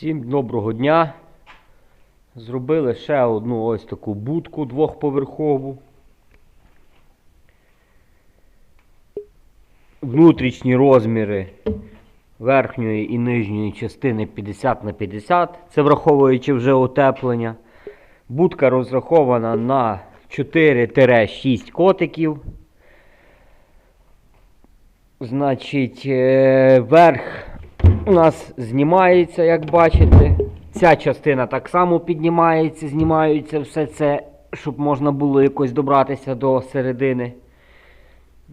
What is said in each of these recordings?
Всім доброго дня. Зробили ще одну ось таку будку двохповерхову. Внутрішні розміри верхньої і нижньої частини 50 на 50, це враховуючи вже утеплення. Будка розрахована на 4-6 котиків. Значить, е, верх у нас знімається, як бачите. Ця частина так само піднімається, знімаються все це, щоб можна було якось добратися до середини.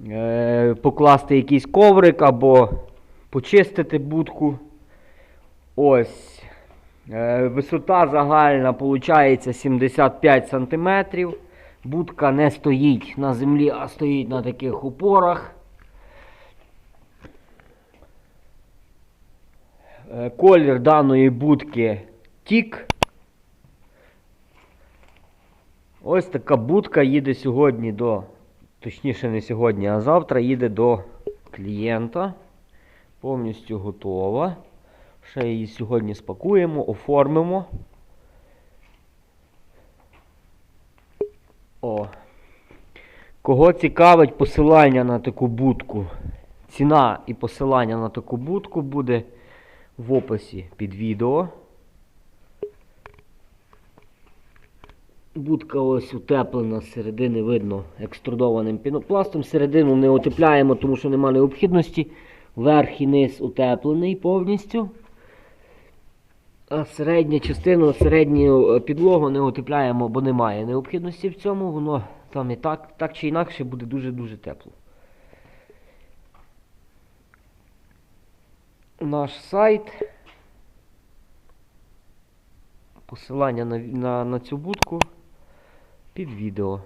Е, покласти якийсь коврик або почистити будку. Ось. Е, висота загальна виходить 75 см. Будка не стоїть на землі, а стоїть на таких опорах. Колір даної будки тік. Ось така будка їде сьогодні до, точніше не сьогодні, а завтра їде до клієнта. Повністю готова. Ще її сьогодні спакуємо, оформимо. О. Кого цікавить посилання на таку будку? Ціна і посилання на таку будку буде в описі під відео. Будка ось утеплена з середини видно екструдованим пінопластом. Середину не утепляємо, тому що нема необхідності. Верх і низ утеплений повністю. А середня частину, середню е, підлогу не утепляємо, бо немає необхідності в цьому. Воно там і так, так чи інакше буде дуже-дуже тепло. Наш сайт. Посилання на, на, на цю будку під відео.